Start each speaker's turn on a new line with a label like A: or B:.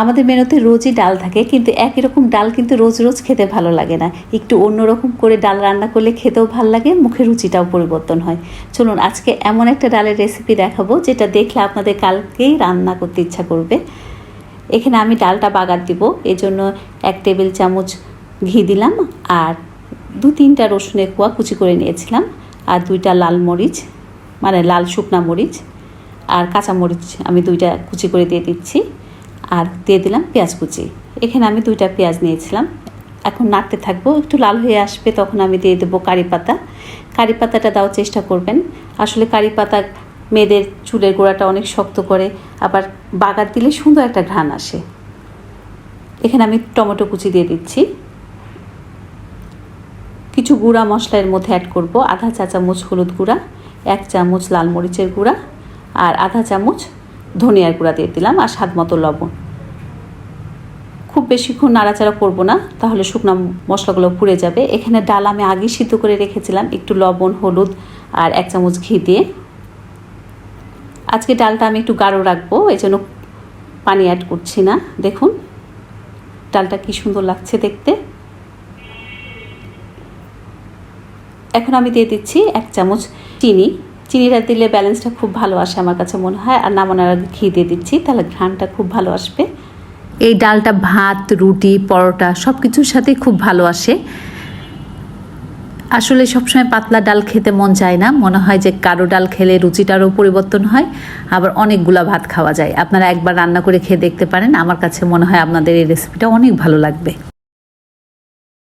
A: আমাদের মেনুতে রোজই ডাল থাকে, কিন্তু একই রকম ডাল কিন্তু রোজ রোজ খেতে ভালো লাগে না। একটু অন্যরকম করে ডাল রান্না করলে খেতেও ভালো লাগে মুখের রুচিটাও পরিবর্তন হয়। চলুন, আজকে এমন একটা ডালের রেসিপি দেখাবো, যেটা দেখলে আপনাদের কালকেই রান্না করতে ইচ্ছা করবে। এখানে আমি ডালটা বাগার দিব এই জন্য এক টেবিল চামচ ঘি দিলাম, আর দু তিনটা রসুনের কোয়া কুচি করে নিয়েছিলাম, আর দুইটা লাল মরিচ মানে লাল শুকনা মরিচ, আর কাঁচা মরিচ আমি দুইটা কুচি করে দিয়ে দিচ্ছি। আর দিয়ে দিলাম পেঁয়াজ কুচি। এখানে আমি দুইটা পেঁয়াজ নিয়েছিলাম। এখন নাড়তে থাকব। একটু লাল হয়ে আসবে তখন আমি দিয়ে দেবো কারি পাতা। কারি পাতাটা দেওয়ার চেষ্টা করবেন। আসলে কারি পাতা মেয়েদের চুলের গোড়াটা অনেক শক্ত করে, আবার বাগার দিলে সুন্দর একটা ঘ্রাণ আসে। এখানে আমি টমেটো কুচি দিয়ে দিচ্ছি। কিছু গুঁড়া মশলা এর মধ্যে অ্যাড করব। আধা চা চামচ হলুদ গুঁড়া, এক চামচ লাল মরিচের গুঁড়া আর আধা চামচ ধনিয়ার গুঁড়া দিয়ে দিলাম আর স্বাদ মতো লবণ। খুব বেশিক্ষণ নাড়াচাড়া করব না, তাহলে শুকনো মশলাগুলো পুড়ে যাবে। এখানে ডাল আমি আগে সিদ্ধ করে রেখেছিলাম, একটু লবণ, হলুদ আর এক চামচ ঘি দিয়ে। আজকে ডালটা আমি একটু গাঢ় রাখব, এই জন্য পানি অ্যাড করছি না। দেখুন, ডালটা কি সুন্দর লাগছে দেখতে। এখন আমি দিয়ে দিচ্ছি এক চামচ চিনি। চিনিটা দিলে ব্যালেন্সটা খুব ভালো আসে আমার কাছে মনে হয়। আর নামানোর আগে ঘি দিয়ে দিচ্ছি, তাহলে ঘ্রাণটা খুব ভালো আসবে। এই ডালটা ভাত, রুটি, পরোটা সব কিছুর সাথে খুব ভালো আসে। আসলে সবসময় পাতলা ডাল খেতে মন চায় না। মনে হয় যে কারও ডাল খেলে রুচিটারও পরিবর্তন হয়, আবার অনেকগুলা ভাত খাওয়া যায়। আপনারা একবার রান্না করে খেয়ে দেখতে পারেন। আমার কাছে মনে হয় আপনাদের এই রেসিপিটা অনেক ভালো লাগবে।